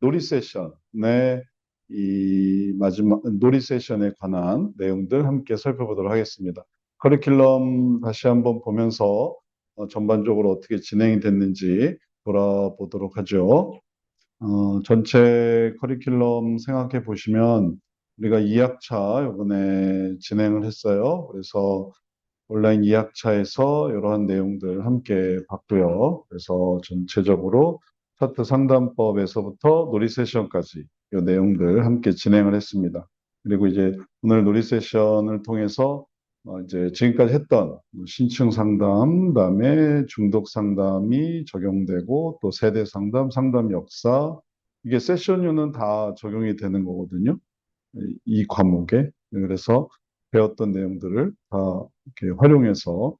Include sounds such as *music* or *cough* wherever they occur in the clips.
놀이 세션의 이 마지막 놀이 세션에 관한 내용들 함께 살펴보도록 하겠습니다. 커리큘럼 다시 한번 보면서 어, 전반적으로 어떻게 진행이 됐는지 돌아보도록 하죠. 어, 전체 커리큘럼 생각해 보시면 우리가 2학차 이번에 진행을 했어요. 그래서 온라인 2학차에서 이러한 내용들 함께 봤고요. 그래서 전체적으로 차트 상담법에서부터 놀이 세션까지 이 내용들 함께 진행을 했습니다. 그리고 이제 오늘 놀이 세션을 통해서 어, 이제 지금까지 했던 신층 상담, 그다음에 중독 상담이 적용되고 또 세대 상담, 상담 역사 이게 세션유는 다 적용이 되는 거거든요. 이, 이 과목에 그래서 배웠던 내용들을 다 이렇게 활용해서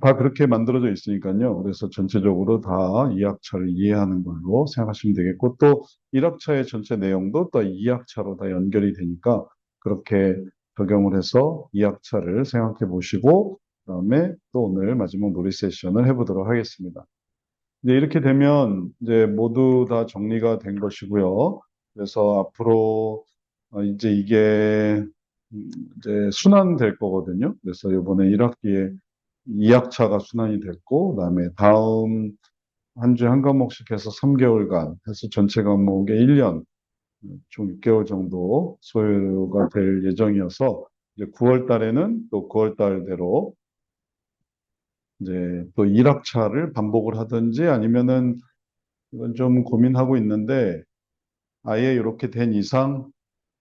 다 그렇게 만들어져 있으니까요. 그래서 전체적으로 다 2학차를 이해하는 걸로 생각하시면 되겠고 또 1학차의 전체 내용도 또 2학차로 다 연결이 되니까 그렇게 적용을 해서 2학차를 생각해 보시고 그다음에 또 오늘 마지막 놀이 세션을 해보도록 하겠습니다. 이제 이렇게 되면 이제 모두 다 정리가 된 것이고요. 그래서 앞으로 어, 이제 이게 음, 이제 순환될 거거든요. 그래서 이번에 1학기에 2학차가 순환이 됐고, 그다음에 다음 한 주에 한 과목씩 해서 3개월간 해서 전체 과목에 1년, 총 6개월 정도 소요가 될 예정이어서 이제 9월 달에는 또 9월 달대로 이제 또 1학차를 반복을 하든지 아니면은 이건 좀 고민하고 있는데 아예 이렇게 된 이상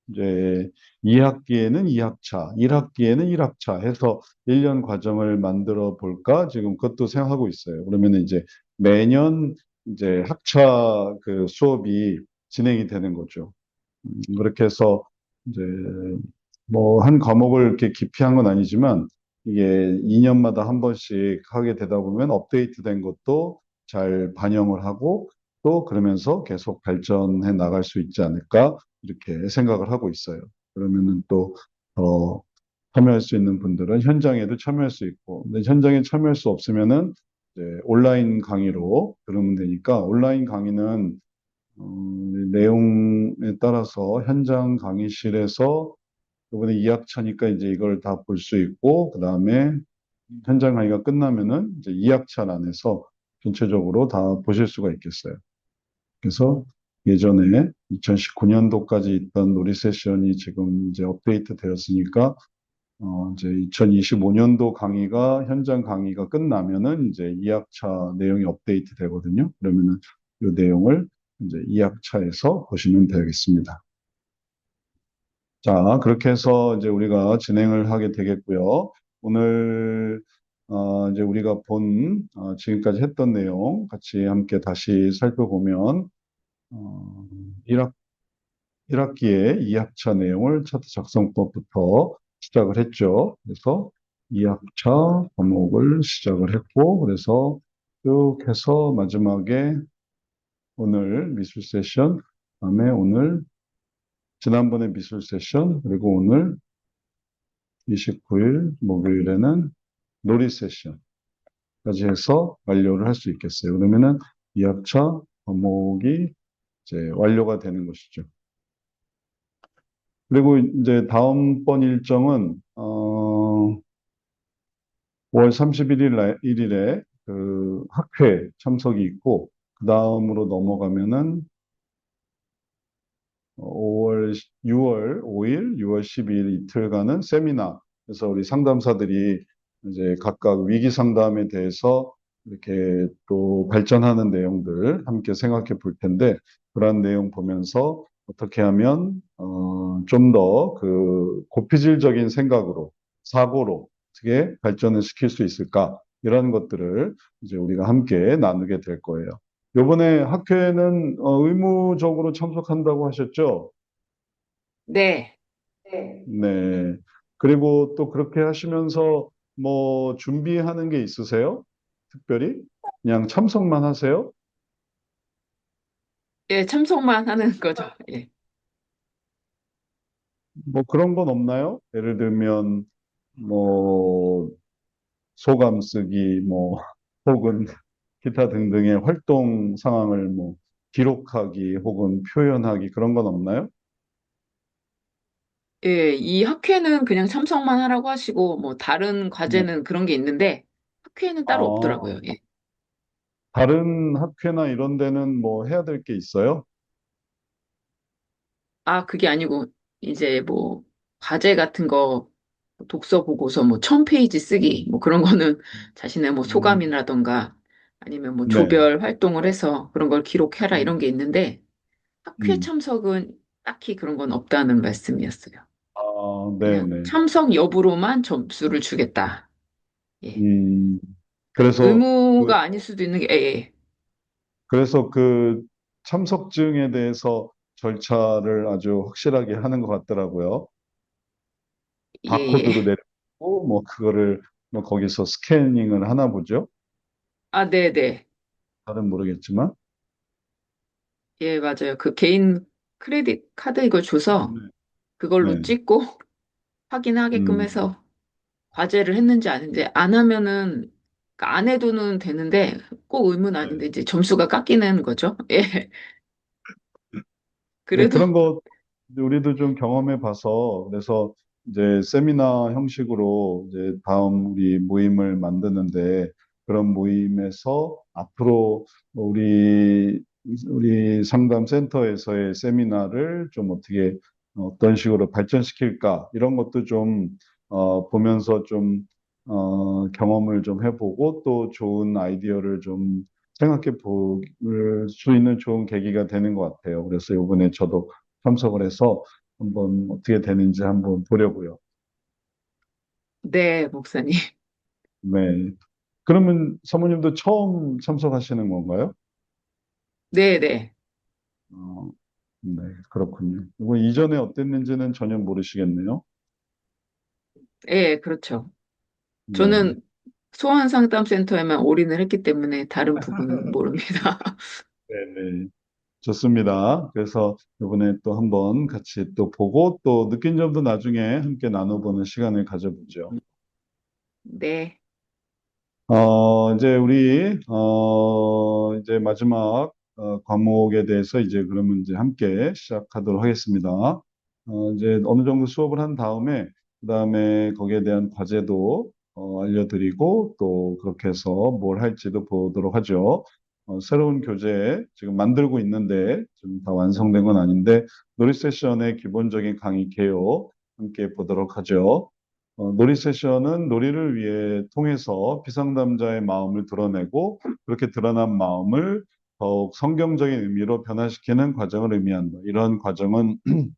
이제 2학기에는 2학차, 1학기에는 1학차 해서 1년 과정을 만들어 볼까? 지금 그것도 생각하고 있어요. 그러면 이제 매년 이제 학차 그 수업이 진행이 되는 거죠. 음, 그렇게 해서 이제 뭐 한 과목을 이렇게 기피한 건 아니지만 이게 2년마다 한 번씩 하게 되다 보면 업데이트된 것도 잘 반영을 하고 또 그러면서 계속 발전해 나갈 수 있지 않을까 이렇게 생각을 하고 있어요. 그러면은 또더 참여할 수 있는 분들은 현장에도 참여할 수 있고, 근데 현장에 참여할 수 없으면은 온라인 강의로 들으면 되니까 온라인 강의는 어, 내용에 따라서 현장 강의실에서 이번에 2학차니까 이제 이걸 다 볼 수 있고, 그 다음에 현장 강의가 끝나면은 이제 2학차 안에서 전체적으로 다 보실 수가 있겠어요. 그래서 예전에 2019년도까지 있던 놀이 세션이 지금 이제 업데이트 되었으니까 어 이제 2025년도 강의가 현장 강의가 끝나면은 이제 2학차 내용이 업데이트 되거든요. 그러면은 이 내용을 이제 2학차에서 보시면 되겠습니다. 자, 그렇게 해서 이제 우리가 진행을 하게 되겠고요. 오늘 어 이제 우리가 본 어, 지금까지 했던 내용 같이 함께 다시 살펴보면 어, 1학, 1학기에 2학차 내용을 차트 작성법부터 시작을 했죠. 그래서 2학차 과목을 시작을 했고, 그래서 쭉 해서 마지막에 오늘 미술 세션, 다음에 오늘 지난번에 미술 세션, 그리고 오늘 29일 목요일에는 놀이 세션까지 해서 완료를 할 수 있겠어요. 그러면은 2학차 과목이 이제 완료가 되는 것이죠. 그리고 이제 다음번 일정은 어 5월 31일 일일에 그 학회 참석이 있고 그 다음으로 넘어가면은 5월 6월 5일, 6월 12일 이틀간은 세미나. 그래서 우리 상담사들이 이제 각각 위기 상담에 대해서 이렇게 또 발전하는 내용들 함께 생각해 볼 텐데 그런 내용 보면서 어떻게 하면 어, 좀 더 그 고피질적인 생각으로 사고로 어떻게 발전을 시킬 수 있을까 이런 것들을 이제 우리가 함께 나누게 될 거예요. 요번에 학회는 어, 의무적으로 참석한다고 하셨죠? 네. 네. 그리고 또 그렇게 하시면서 뭐 준비하는 게 있으세요? 특별히? 그냥 참석만 하세요? 예, 참석만 하는 거죠. *laughs* 예. 뭐 그런 건 없나요? 예를 들면 뭐 소감 쓰기 뭐 *laughs* 혹은 기타 등등의 활동 상황을 뭐 기록하기 혹은 표현하기 그런 건 없나요? 예, 이 학회는 그냥 참석만 하라고 하시고, 뭐, 다른 네. 과제는 그런 게 있는데, 학회는 따로 아, 없더라고요. 예. 다른 학회나 이런 데는 뭐 해야 될 게 있어요? 아, 그게 아니고, 이제 뭐, 과제 같은 거, 독서 보고서 뭐, 천 페이지 쓰기, 뭐, 그런 거는 자신의 뭐, 음, 소감이라던가, 아니면 뭐, 네. 조별 활동을 해서 그런 걸 기록해라, 이런 게 있는데, 학회 음. 참석은 딱히 그런 건 없다는 말씀이었어요. 아, 그냥 네네. 참석 여부로만 점수를 주겠다. 예. 음, 그래서 그, 의무가 아닐 수도 있는 게, 예, 예. 그래서 그 참석증에 대해서 절차를 아주 확실하게 하는 것 같더라고요. 예, 바코드로 예. 내리고, 뭐, 그거를 뭐 거기서 스캐닝을 하나 보죠. 아, 네, 네. 잘은 모르겠지만. 예, 맞아요. 그 개인 크레딧 카드 이걸 줘서 네. 그걸로 네. 찍고 확인하게끔 음, 해서 과제를 했는지 아닌지 안 하면은 그러니까 안 해도는 되는데 꼭 의무는 네. 아닌데 이제 점수가 깎이는 거죠. *laughs* 예. 네, 그래도 그런 거 우리도 좀 경험해 봐서 그래서 이제 세미나 형식으로 이제 다음 우리 모임을 만드는데 그런 모임에서 앞으로 우리 우리 상담 센터에서의 세미나를 좀 어떻게 어떤 식으로 발전시킬까 이런 것도 좀 어, 보면서 좀 어, 경험을 좀 해보고 또 좋은 아이디어를 좀 생각해 볼 수 있는 좋은 계기가 되는 것 같아요. 그래서 이번에 저도 참석을 해서 한번 어떻게 되는지 한번 보려고요. 네, 목사님. 네. 그러면 사모님도 처음 참석하시는 건가요? 네, 네. 어, 네, 그렇군요. 이거 이전에 어땠는지는 전혀 모르시겠네요. 예, 그렇죠. 네, 저는 소아 상담센터에만 올인을 했기 때문에 다른 부분은 *laughs* 모릅니다. 네, 네. 좋습니다. 그래서 이번에 또 한번 같이 또 보고 또 느낀 점도 나중에 함께 나눠보는 시간을 가져보죠. 네, 어, 이제 우리, 어, 이제 마지막, 어, 과목에 대해서 이제 그러면 이제 함께 시작하도록 하겠습니다. 어, 이제 어느 정도 수업을 한 다음에, 그 다음에 거기에 대한 과제도, 어, 알려드리고 또 그렇게 해서 뭘 할지도 보도록 하죠. 어, 새로운 교재 지금 만들고 있는데 좀 다 완성된 건 아닌데, 놀이 세션의 기본적인 강의 개요 함께 보도록 하죠. 어, 놀이 세션은 놀이를 위해 통해서 비상담자의 마음을 드러내고 그렇게 드러난 마음을 더욱 성경적인 의미로 변화시키는 과정을 의미한다. 이런 과정은 *clears throat*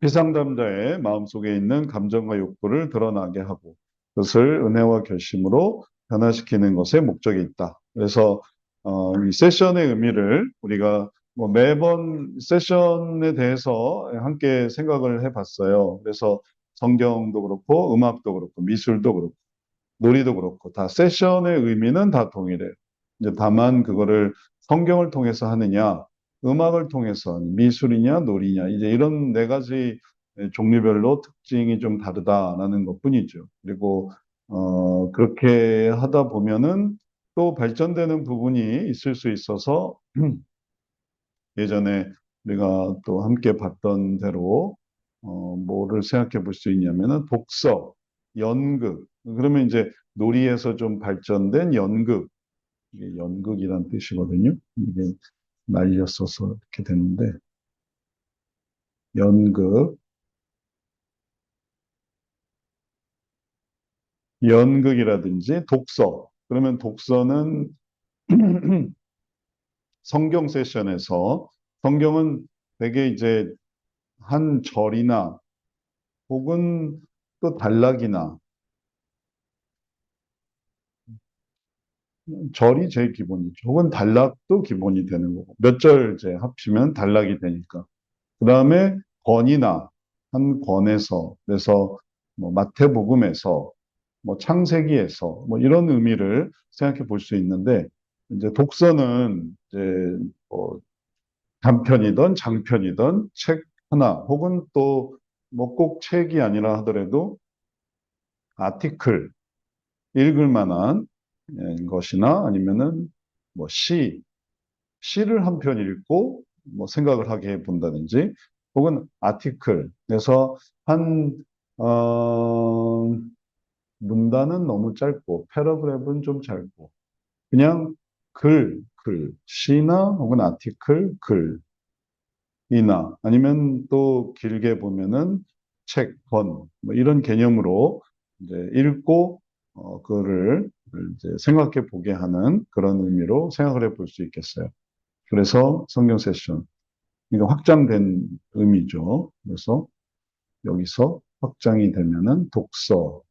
비상담자의 마음속에 있는 감정과 욕구를 드러나게 하고 그것을 은혜와 결심으로 변화시키는 것에 목적이 있다. 그래서 어, 이 세션의 의미를 우리가 뭐 매번 세션에 대해서 함께 생각을 해봤어요. 그래서 성경도 그렇고 음악도 그렇고 미술도 그렇고 놀이도 그렇고 다 세션의 의미는 다 동일해요. 이제 다만 그거를 성경을 통해서 하느냐, 음악을 통해서 미술이냐, 놀이냐 이제 이런 네 가지 종류별로 특징이 좀 다르다라는 것뿐이죠. 그리고 어, 그렇게 하다 보면은 또 발전되는 부분이 있을 수 있어서 *clears throat* 예전에 우리가 또 함께 봤던 대로 어, 뭐를 생각해 볼 수 있냐면은 독서, 연극. 그러면 이제 놀이에서 좀 발전된 연극. 이게 연극이란 뜻이거든요. 이게 날렸어서 이렇게 됐는데 연극, 연극이라든지 독서. 그러면 독서는 *clears throat* 성경 세션에서 성경은 되게 이제 한 절이나 혹은 또 단락이나 절이 제일 기본이죠. 혹은 단락도 기본이 되는 거고. 몇 절 이제 합치면 단락이 되니까. 그 다음에 권이나 한 권에서, 그래서 뭐 마태복음에서, 뭐 창세기에서, 뭐 이런 의미를 생각해 볼 수 있는데, 이제 독서는 이제 뭐 단편이든 장편이든 책 하나, 혹은 또 뭐 꼭 책이 아니라 하더라도 아티클, 읽을 만한 예, 것이나 아니면은 뭐 시, 시를 한 편 읽고 뭐 생각을 하게 해 본다든지 혹은 아티클에서 한 어, 문단은 너무 짧고 패러그랩은 좀 짧고 그냥 글, 글, 시나 혹은 아티클, 글이나 아니면 또 길게 보면은 책, 권, 뭐 이런 개념으로 이제 읽고 어, 그거를 생각해 보게 하는 그런 의미로 생각을 해 볼 수 있겠어요. 그래서 성경 세션. 이거 확장된 의미죠. 그래서 여기서 확장이 되면은 독서,